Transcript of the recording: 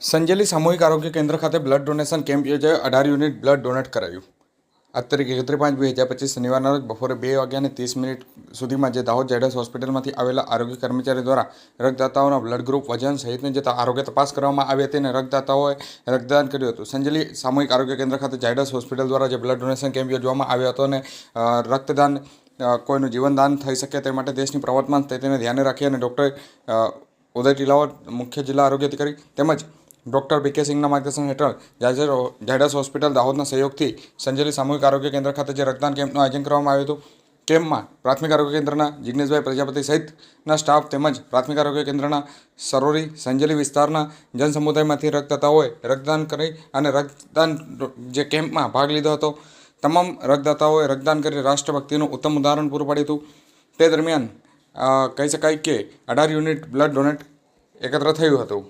સંજેલી સામૂહિક આરોગ્ય કેન્દ્ર ખાતે બ્લડ ડોનેશન કેમ્પ યોજાયો. અઢાર યુનિટ બ્લડ ડોનેટ કરાયું. આજ તારીખ પાંચ બે હજાર પચીસ શનિવારના રોજ બપોરે બે વાગ્યાને ત્રીસ મિનિટ સુધીમાં જે દાહોદ ઝાયડસ હોસ્પિટલમાંથી આવેલા આરોગ્ય કર્મચારી દ્વારા રક્તદાતાઓના બ્લડ ગ્રુપ વજન સહિતની જે આરોગ્ય તપાસ કરવામાં આવી હતી અને રક્તદાતાઓએ રક્તદાન કર્યું હતું. સંજેલી સામૂહિક આરોગ્ય કેન્દ્ર ખાતે ઝાયડસ હોસ્પિટલ દ્વારા જે બ્લડ ડોનેશન કેમ્પ યોજવામાં આવ્યો હતો અને રક્તદાન કોઈનું જીવનદાન થઈ શકે તે માટે દેશની પ્રવર્તમાન સ્થિતિને ધ્યાને રાખી અને ડૉક્ટર ઉદય ટીલાવત, મુખ્ય જિલ્લા આરોગ્ય અધિકારી તેમજ ડૉક્ટર બી કે સિંહના માર્ગદર્શન હેઠળ ઝાયડસ હોસ્પિટલ દાહોદના સહયોગથી સંજેલી સામૂહિક આરોગ્ય કેન્દ્ર ખાતે જે રક્તદાન કેમ્પનું આયોજન કરવામાં આવ્યું હતું, કેમ્પમાં પ્રાથમિક આરોગ્ય કેન્દ્રના જિજ્ઞેશભાઈ પ્રજાપતિ સહિતના સ્ટાફ તેમજ પ્રાથમિક આરોગ્ય કેન્દ્રના સરોરી સંજેલી વિસ્તારના જનસમુદાયમાંથી રક્તદાતાઓએ રક્તદાન કરી અને રક્તદાન જે કેમ્પમાં ભાગ લીધો હતો, તમામ રક્તદાતાઓએ રક્તદાન કરી રાષ્ટ્રભક્તિનું ઉત્તમ ઉદાહરણ પૂરું પાડ્યું હતું. તે દરમિયાન કહી શકાય કે અઢાર યુનિટ બ્લડ ડોનેટ એકત્ર થયું હતું.